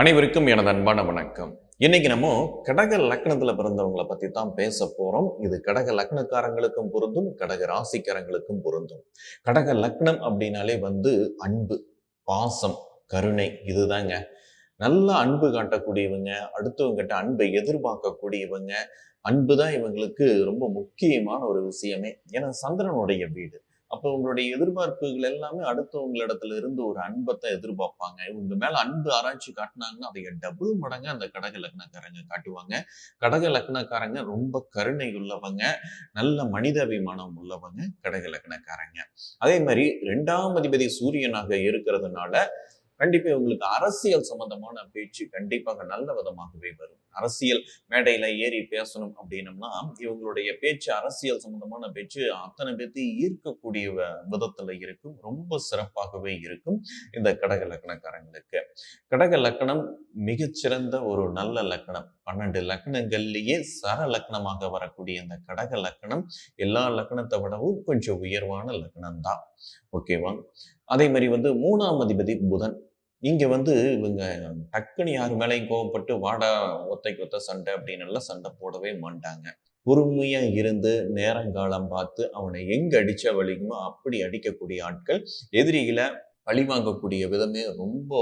அனைவருக்கும் எனது அன்பான வணக்கம். இன்னைக்கு நம்ம கடக லக்னத்துல பிறந்தவங்களை பத்தி தான் பேச போறோம். இது கடக லக்னக்காரங்களுக்கும் பொருந்தும் கடக ராசிக்காரங்களுக்கும் பொருந்தும். கடக லக்னம் அப்படின்னாலே வந்து அன்பு பாசம் கருணை இதுதாங்க. நல்ல அன்பு காட்டக்கூடியவங்க அடுத்தவங்ககிட்ட அன்பை எதிர்பார்க்கக்கூடியவங்க அன்பு தான் இவங்களுக்கு ரொம்ப முக்கியமான ஒரு விஷயமே. ஏன்னா சந்திரனுடைய வீடு. அப்போ உங்களுடைய எதிர்பார்ப்புகள் எல்லாமே அடுத்தவங்களிடத்துல இருந்து ஒரு அன்பைத்தான் எதிர்பார்ப்பாங்க. இவங்க மேல அன்பு ஆராய்ச்சி காட்டினாங்கன்னா அதை டபுள் மடங்கு அந்த கடக லக்னக்காரங்க காட்டுவாங்க. கடக லக்னக்காரங்க ரொம்ப கருணை உள்ளவங்க நல்ல மனிதாபிமானம் உள்ளவங்க கடக லக்னக்காரங்க. அதே மாதிரி ரெண்டாம் அதிபதி சூரியனாக இருக்கிறதுனால கண்டிப்பா இவங்களுக்கு அரசியல் சம்பந்தமான பேச்சு கண்டிப்பாக நல்ல விதமாகவே வரும். அரசியல் மேடையில ஏறி பேசணும் அப்படின்னம்னா இவங்களுடைய பேச்சு அரசியல் சம்பந்தமான பேச்சு அத்தனை பேர்த்தையும் ஈர்க்கக்கூடிய வ- விதத்துல இருக்கும். ரொம்ப சிறப்பாகவே இருக்கும் இந்த கடக லக்கணக்காரங்களுக்கு. கடக லக்கணம் மிகச்சிறந்த ஒரு நல்ல லக்கணம். பன்னெண்டு லக்னங்கள்லயே சர லக்கணமாக வரக்கூடிய இந்த கடக லக்கணம் எல்லா லக்கணத்தை விடவும் கொஞ்சம் உயர்வான லக்னம் தான் ஓகேவா? அதே மாதிரி வந்து மூணாம் அதிபதி புதன். இங்கே வந்து இவங்க டக்குன்னு யார் மேலேயும் கோவப்பட்டு வாடா ஒத்தைக்கு ஒத்த சண்டை அப்படின்னு எல்லாம் சண்டை போடவே மாட்டாங்க. பொறுமையா இருந்து நேரங்காலம் பார்த்து அவனை எங்க அடிச்ச வலிக்குமோ அப்படி அடிக்கக்கூடிய ஆட்கள் எதிரிகளை பழிவாங்கக்கூடிய விதமே ரொம்ப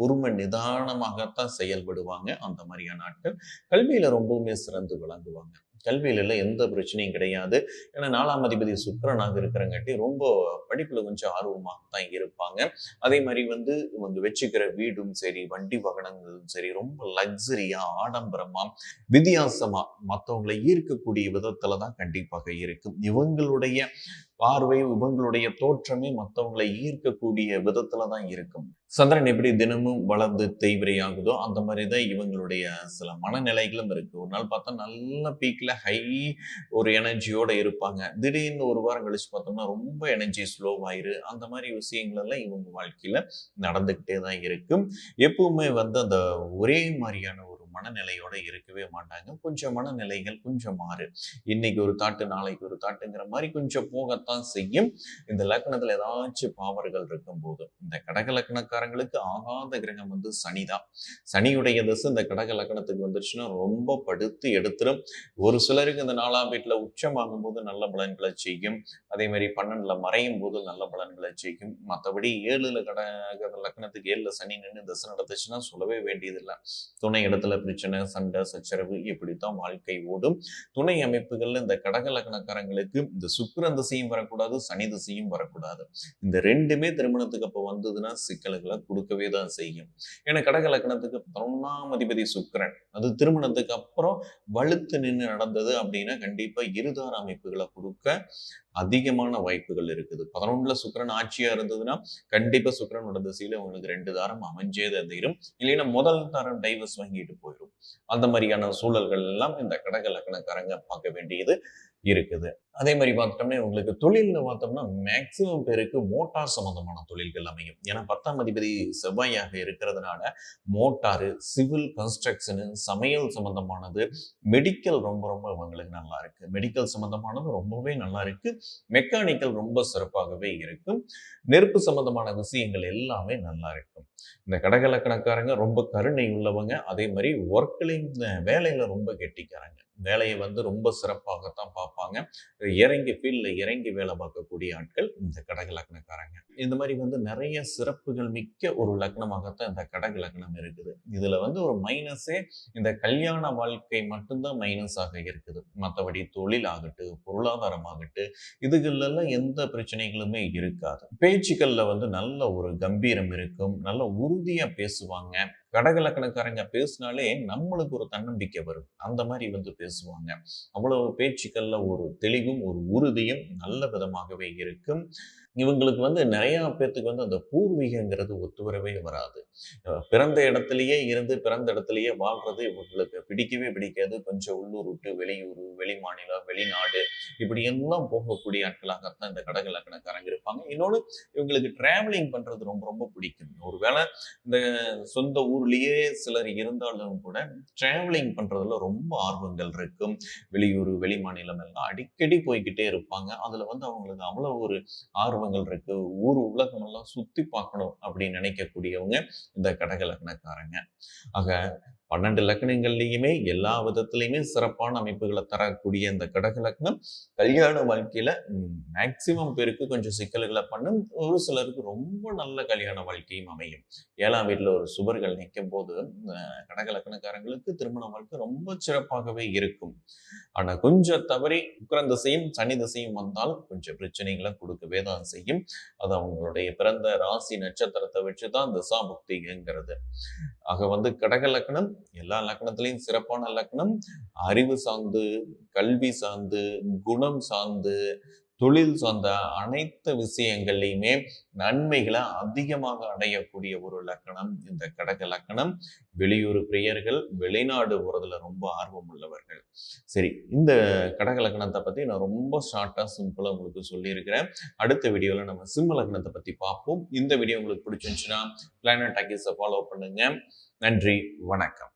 பொறுமை நிதானமாகத்தான் செயல்படுவாங்க. அந்த மாதிரியான ஆட்கள் கல்வியில ரொம்பவுமே சிறந்து விளங்குவாங்க. கல்வியில எந்த பிரச்சனையும் கிடையாது. ஏன்னா நாலாம் அதிபதி சுக்கரனாக இருக்கிறங்காட்டி ரொம்ப படிப்புல கொஞ்சம் ஆர்வமாக தான் இருப்பாங்க. அதே மாதிரி வந்து இவங்க வச்சுக்கிற வீடும் சரி வண்டி வாகனங்களும் சரி ரொம்ப லக்ஸரியா ஆடம்பரமா வித்தியாசமா மற்றவங்களை ஈர்க்கக்கூடிய விதத்துல தான் கண்டிப்பாக இருக்கும். இவங்களுடைய பார்வை இவங்களுடைய தோற்றமே மற்றவங்களை ஈர்க்கக்கூடிய விதத்துல தான் இருக்கும். சந்திரன் எப்படி தினமும் வளர்ந்து தேய்விரையாகுதோ அந்த மாதிரி தான் இவங்களுடைய சில மனநிலைகளும் இருக்கு. ஒரு நாள் பார்த்தா நல்ல பீக்ல ஹை ஒரு எனர்ஜியோட இருப்பாங்க. திடீர்னு ஒரு வாரம் கழிச்சு பார்த்தோம்னா ரொம்ப எனர்ஜி ஸ்லோவாயிரு அந்த மாதிரி விஷயங்கள் எல்லாம் இவங்க வாழ்க்கையில நடந்துகிட்டே தான் இருக்கும். எப்பவுமே வந்து அந்த ஒரே மாதிரியான ஒரு மனநிலையோட இருக்கவே மாட்டாங்க. கொஞ்சம் மனநிலைகள் கொஞ்சம் மாறு. இன்னைக்கு ஒரு தாட்டு நாளைக்கு ஒரு தாட்டுங்கிற மாதிரி கொஞ்சம் போகத்தான் செய்யும். இந்த லக்னத்துல ஏதாச்சும் பாவர்கள் இருக்கும் போது இந்த கடக லக்னக்காரங்களுக்கு ஆகாத கிரகம் வந்து சனிதான் சனியுடைய திசை இந்த கடக லக்னத்துக்கு வந்துருச்சுன்னா ரொம்ப படுத்து எடுத்துரும். ஒரு சிலருக்கு இந்த நாலாம் வீட்டுல உச்சமாகும் போது நல்ல பலன்களை செய்யும். அதே மாதிரி பன்னெண்டுல மறையும் போது நல்ல பலன்களை செய்யும். மற்றபடி ஏழுல கடக லக்னத்துக்கு ஏழுல சனி நின்று திசை நடந்துச்சுன்னா சொல்லவே வேண்டியதில்லை. துணை இடத்துல பிரச்சனை சண்டை சச்சரவு இப்படித்தான் வாழ்க்கை ஓடும். துணை அமைப்புகள்ல இந்த கடக லக்னக்காரங்களுக்கு இந்த சுக்கிரன் திசையும் வரக்கூடாது சனி திசையும் வரக்கூடாது. இந்த ரெண்டுமே திருமணத்துக்கு அப்போ வந்ததுன்னா சிக்கல்களை கொடுக்கவே தான் செய்யும். ஏன்னா கடக லக்னத்துக்கு பதினொன்னாம் அதிபதி சுக்கரன். அது திருமணத்துக்கு அப்புறம் வலுத்து நின்று நடந்தது அப்படின்னா கண்டிப்பா இருதார அமைப்புகளை கொடுக்க அதிகமான வாய்ப்புகள் இருக்குது. பதினொன்றுல சுக்கிரன் ஆட்சியா இருந்ததுன்னா கண்டிப்பா சுக்கரனோட திசையில உங்களுக்கு ரெண்டு தாரம் அமைஞ்சே தீரும். இல்லைன்னா முதல் தாரம் டைவர்ஸ் வாங்கிட்டு போயிடும் அந்த மாதிரியான சூழல்கள் எல்லாம் இந்த கடக லக்னக்காரங்க பார்க்க வேண்டியது. இருக்குது. அதே மாதிரி பார்த்துட்டோம்னா உங்களுக்கு தொழில்னு பார்த்தோம்னா மேக்சிமம் பேருக்கு மோட்டார் சம்பந்தமான தொழில்கள் அமையும். ஏன்னா பத்தாம் அதிபதி செவ்வாயாக இருக்கிறதுனால மோட்டாரு சிவில் கன்ஸ்ட்ரக்ஷனு சமையல் சம்பந்தமானது மெடிக்கல் ரொம்ப ரொம்ப அவங்களுக்கு நல்லா இருக்கு. மெடிக்கல் சம்பந்தமானது ரொம்பவே நல்லா இருக்கு. மெக்கானிக்கல் ரொம்ப சிறப்பாகவே இருக்கும் நெருப்பு சம்பந்தமான விஷயங்கள் எல்லாமே நல்லா இருக்கும். இந்த கடகலக்கணக்காரங்க ரொம்ப கருணை உள்ளவங்க. அதே மாதிரி ஒர்க்லையும் வேலையில ரொம்ப கெட்டிக்காரங்க. வேலையை வந்து ரொம்ப சிறப்பாகத்தான் பார்ப்பாங்க. இறங்கி ஃபீல்டில் இறங்கி வேலை பார்க்கக்கூடிய ஆட்கள் இந்த கடக லக்னக்காரங்க இந்த மாதிரி வந்து நிறைய சிறப்புகள் மிக்க ஒரு லக்னமாகத்தான் இந்த கடக லக்னம் இருக்குது. இதுல வந்து ஒரு மைனஸே இந்த கல்யாண வாழ்க்கை மட்டும்தான் மைனஸாக இருக்குது. மற்றபடி தொழில் ஆகட்டும் பொருளாதாரம் ஆகட்டும் இதுகளெல்லாம் எந்த பிரச்சனைகளுமே இருக்காது. பேச்சுக்களில் வந்து நல்ல ஒரு கம்பீரம் இருக்கும். நல்ல உறுதியா பேசுவாங்க. கடகலக்கணக்காரங்க பேசினாலே நம்மளுக்கு ஒரு தன்னம்பிக்கை வரும். அந்த மாதிரி வந்து பேசுவாங்க. அவ்வளவு பேச்சுக்கள்ல ஒரு தெளிவும் ஒரு உறுதியும் நல்ல விதமாகவே இருக்கும். இவங்களுக்கு வந்து நிறையா பேர்த்துக்கு வந்து அந்த பூர்வீகங்கிறது ஒத்து வரவே வராது பிறந்த இடத்துலையே இருந்து பிறந்த இடத்துலையே வாழ்றது இவங்களுக்கு பிடிக்கவே பிடிக்காது. கொஞ்சம் உள்ளூர் விட்டு வெளியூர் வெளி மாநிலம் வெளிநாடு இப்படி எல்லாம் போகக்கூடிய ஆட்களாகத்தான் இந்த கடக லக்கணக்காரங்க இருப்பாங்க. இன்னொன்று இவங்களுக்கு டிராவலிங் பண்ணுறது ரொம்ப ரொம்ப பிடிக்கும். ஒருவேளை இந்த சொந்த ஊர்லேயே சிலர் இருந்தாலும் கூட டிராவலிங் பண்ணுறதுல ரொம்ப ஆர்வங்கள் இருக்கும். வெளியூர் வெளி மாநிலம் எல்லாம் அடிக்கடி போய்கிட்டே இருப்பாங்க. அதில் வந்து அவங்களுக்கு அவ்வளோ ஒரு ஆர்வம் ஆர்வங்கள் இருக்கு. ஊர் உலகம் எல்லாம் சுத்தி பார்க்கணும் அப்படின்னு நினைக்கக்கூடியவங்க இந்த கடக லக்னக்காரங்க ஆக பன்னெண்டு லக்னங்கள்லையுமே எல்லா விதத்திலையுமே சிறப்பான அமைப்புகளை தரக்கூடிய இந்த கடக லக்னம். கல்யாண வாழ்க்கையில மேக்சிமம் பேருக்கு கொஞ்சம் சிக்கல்களை பண்ணும் ஒரு சிலருக்கு ரொம்ப நல்ல கல்யாண வாழ்க்கையும் அமையும். ஏழாம் வீட்டில் ஒரு சுவர்கள் நிற்கும் போது கடக லக்னக்காரங்களுக்கு திருமண வாழ்க்கை ரொம்ப சிறப்பாகவே இருக்கும். ஆனா கொஞ்சம் தவறி உக்ரன் திசையும் சனி திசையும் வந்தால் கொஞ்சம் பிரச்சனைகளை கொடுக்கவே தான் செய்யும். அது அவங்களுடைய பிறந்த ராசி நட்சத்திரத்தை வச்சு தான் திசா புக்திங்கிறது ஆக வந்து கடக லக்னம் எல்லா லக்னத்திலையும் சிறப்பான லக்னம் அறிவு சார்ந்து கல்வி சார்ந்து குணம் சார்ந்து தொழில் சார்ந்த அனைத்து விஷயங்கள்லையுமே நன்மைகளை அதிகமாக அடையக்கூடிய ஒரு லக்கணம் இந்த கடக லக்கணம். வெளியூர் பிரியர்கள் வெளிநாடு போகிறதுல ரொம்ப ஆர்வம் உள்ளவர்கள். சரி இந்த கடக லக்கணத்தை பற்றி நான் ரொம்ப ஷார்ட்டாக சிம்பிளாக உங்களுக்கு சொல்லியிருக்கிறேன். அடுத்த வீடியோவில் நம்ம சிம்ம லக்னத்தை பற்றி பார்ப்போம். இந்த வீடியோ உங்களுக்கு பிடிச்சிருந்துச்சுன்னா பிளானட் டாக்கிஸை ஃபாலோ பண்ணுங்க. நன்றி வணக்கம்.